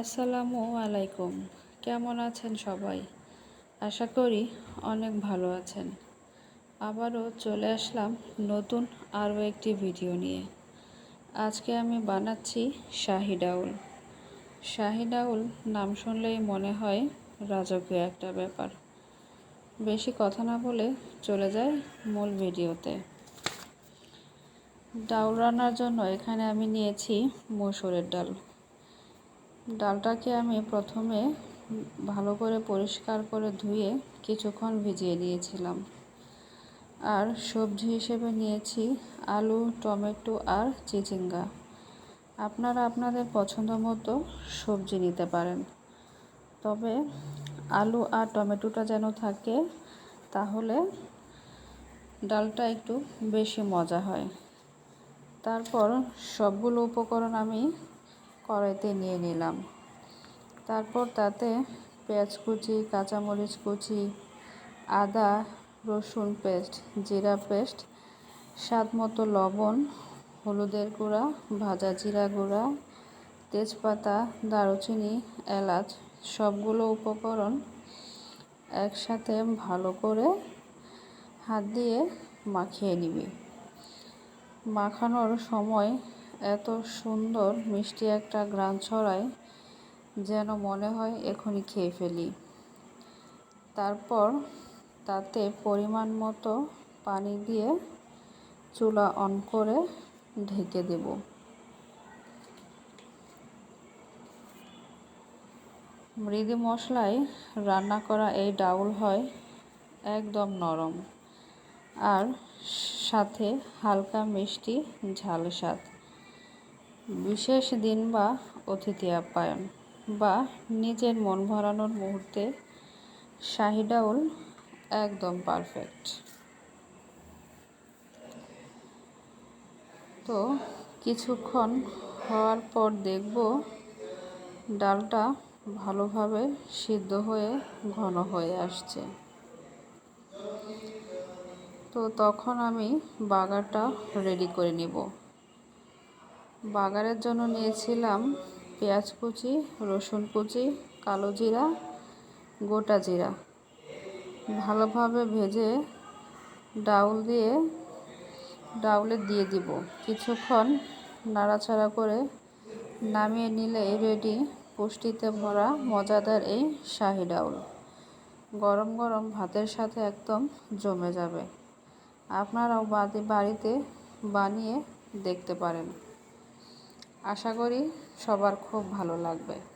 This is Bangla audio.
আসসালামু আলাইকুম। কেমন আছেন সবাই? আশা করি অনেক ভালো আছেন। আবারও চলে আসলাম নতুন আরও একটি ভিডিও নিয়ে। আজকে আমি বানাচ্ছি শাহি ডাউল। শাহি ডাউল নাম শুনলেই মনে হয় রাজকীয় একটা ব্যাপার। বেশি কথা না বলে চলে যায় মূল ভিডিওতে। ডাউল রান্নার জন্য এখানে আমি নিয়েছি মসুরের ডাল। ডালটাকে আমি প্রথমে ভালো করে পরিষ্কার করে ধুয়ে কিছুক্ষণ ভিজিয়ে দিয়েছিলাম। আর সবজি হিসেবে নিয়েছি আলু, টমেটো আর চিচিঙ্গা। আপনারা আপনাদের পছন্দ মতো সবজি নিতে পারেন। তবে আলু আর টমেটোটা যেন থাকে, তাহলে ডালটা একটু বেশি মজা হয়। তারপর সবগুলো উপকরণ আমি কড়াইতে নিয়ে নিলাম। তারপর তাতে পেঁয়াজ কুচি, কাঁচামরিচ কুচি, আদা, রসুন পেস্ট, জিরা পেস্ট, স্বাদ মতো লবণ, হলুদের গুঁড়া, ভাজা জিরা গুঁড়া, তেজপাতা, দারুচিনি, এলাচ, সবগুলো উপকরণ একসাথে ভালো করে হাত দিয়ে মাখিয়ে নিবি। মাখানোর সময় এত সুন্দর মিষ্টি একটা গ্রান ছড়ায় যেন মনে হয় এখনই খেয়ে ফেলি। তারপর তাতে পরিমাণ মতো পানি দিয়ে চুলা অন করে ঢেকে দেব। মৃদু মশলায় রান্না করা এই ডাউল হয় একদম নরম আর সাথে হালকা মিষ্টি ঝাল স্বাদ বিশেষ দিন বা অতিথি আপ্যায়ন বা নিজের মন ভরানোর মুহূর্তে শাহি ডাউল একদম পারফেক্ট তো কিছুক্ষণ হওয়ার পর দেখব ডালটা ভালোভাবে সিদ্ধ হয়ে ঘন হয়ে আসছে। তো তখন আমি বাগারটা রেডি করে নিব। বাগারের জন্য নিয়েছিলাম পেঁয়াজ কুচি, রসুন কুচি, কালো জিরা, গোটা জিরা। ভালোভাবে ভেজে ডাউল দিয়ে ডাউলে দিয়ে দিব। কিছুক্ষণ নাড়াচাড়া করে নামিয়ে নিলে রেডি পুষ্টিতে ভরা মজাদার এই শাহি ডাউল। গরম গরম ভাতের সাথে একদম জমে যাবে। আপনারাও বাড়িতে বানিয়ে দেখতে পারেন। আশা করি সবার খুব ভালো লাগবে।